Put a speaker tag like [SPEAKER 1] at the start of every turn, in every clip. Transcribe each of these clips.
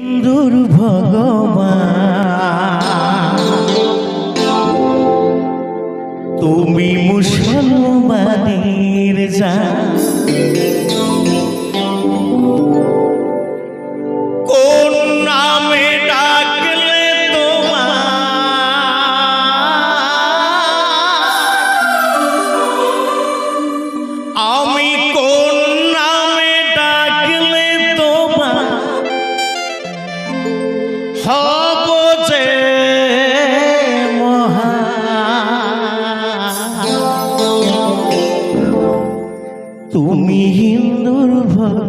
[SPEAKER 1] হিন্দুর ভগবান। তুমি মুসলমানের যা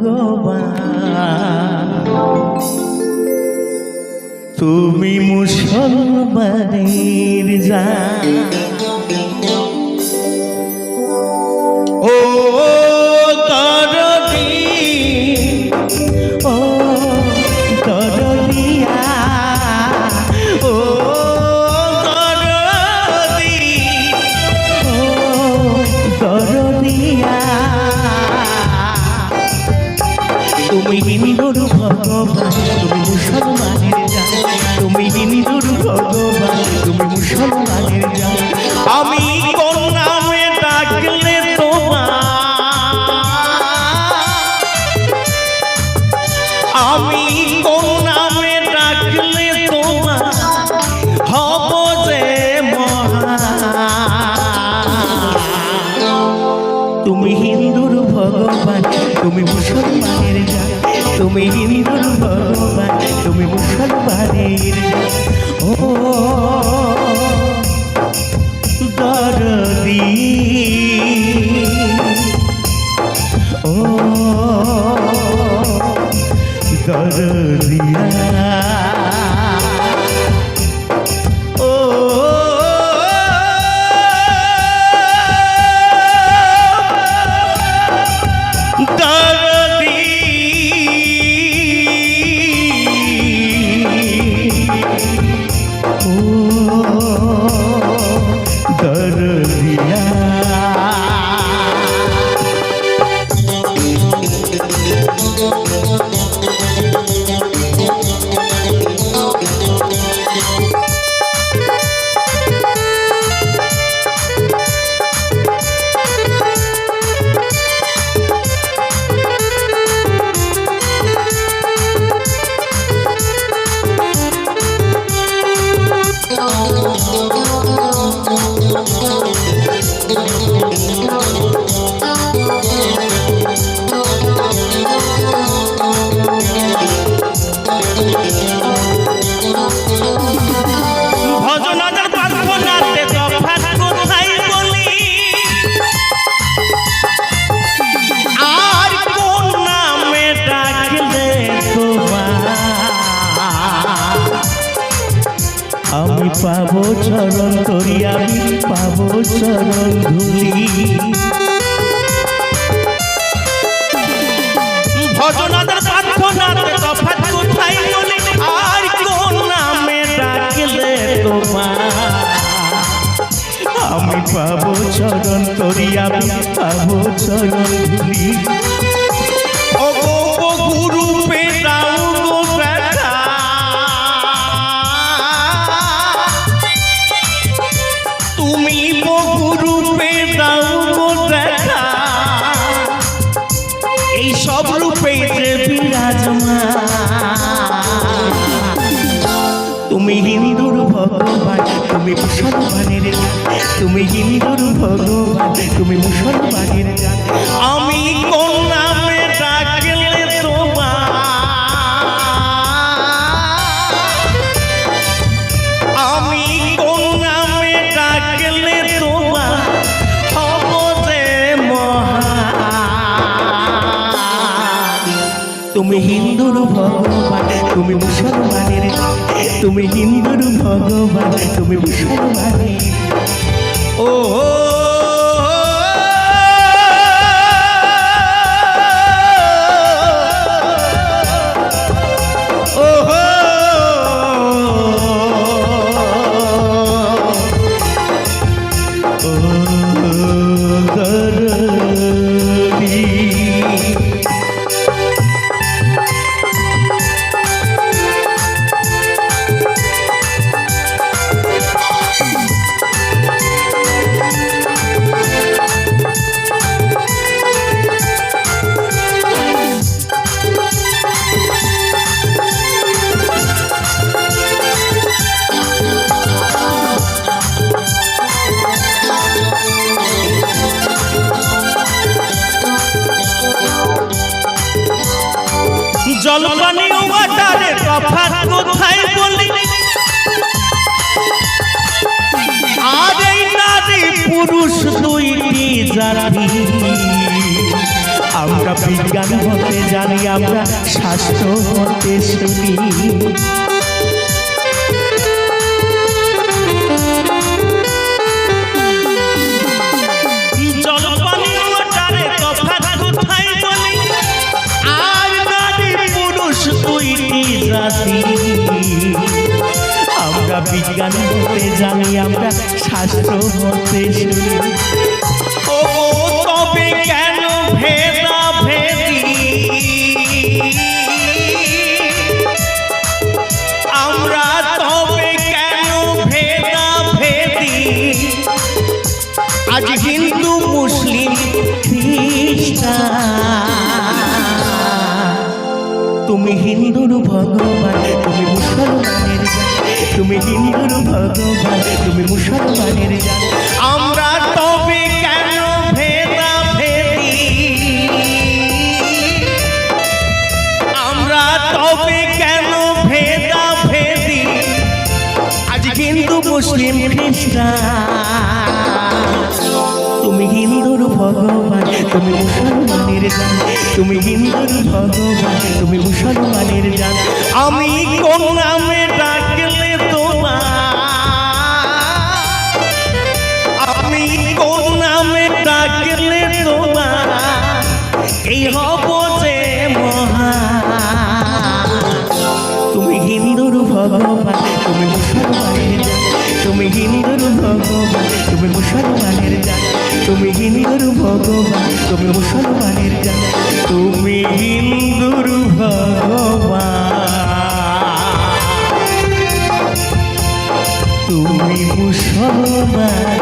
[SPEAKER 1] ভগবান। তুমি মুসলমানের যা তুমি হিন্দুর ভগবান, তুমি মুসলমানের জান, তুমি হিন্দুর ভগবান, তুমি মুসলমানের জান। আমি কোন নামে ডাকলে তোমার। আমি কোন নামে ডাকলে তোমার, হব যে তুমি হিন্দুর ভগবান, তুমি মুসলমানের তুমি হিন্দুর ভগবান তুমি মুসলমানের। ও দরদি ও দরদিয়া চরণ আমি পাবো চরণ ধুলি। ভজনাদের প্রার্থনাতে তফাৎ কোথায় বলি? আর কোন নামে ডাকলে তোমার? আমি পাবো চরণ আমি পাবো চরণ ধুলি। তুমি দাও এই সব রূপে বিরাজমান। তুমি হিন্দুর ভগবান, তুমি মুসলমানের। তুমি হিন্দুর ভগবান, তুমি মুসলমানের আমি কোন তুমি হিন্দুর ভগবান তুমি মুসলমানের তুমি হিন্দুর ভগবান তুমি মুসলমানের। ও বিজ্ঞান হতে জানি আমরা শাস্ত্র হতে শুনি আমরা বিজ্ঞান হতে জানি আমরা শাস্ত্র হতে শুনি ও তবে ভগবান, তুমি মুসলমানের ভগবান, তুমি মুসলমানের আমরা তবে কেন ভেদা আমরা তবে কেন ভেদা ভেদি আজ মুসলিম, খ্রিস্টান। তুমি হিন্দুর ভগবান, তুমি মুসলমানের তুমি হিন্দুর ভগবান, তুমি মুসলমানের ভগবান তুমি মুসলমানের তুমি হিন্দুর ভগবান তুমি মুসলমানের জান তুমি হিন্দুর ভগবান তুমি মুসলমানের জান তুমি হিন্দুর ভগবান তুমি মুসলমানের জান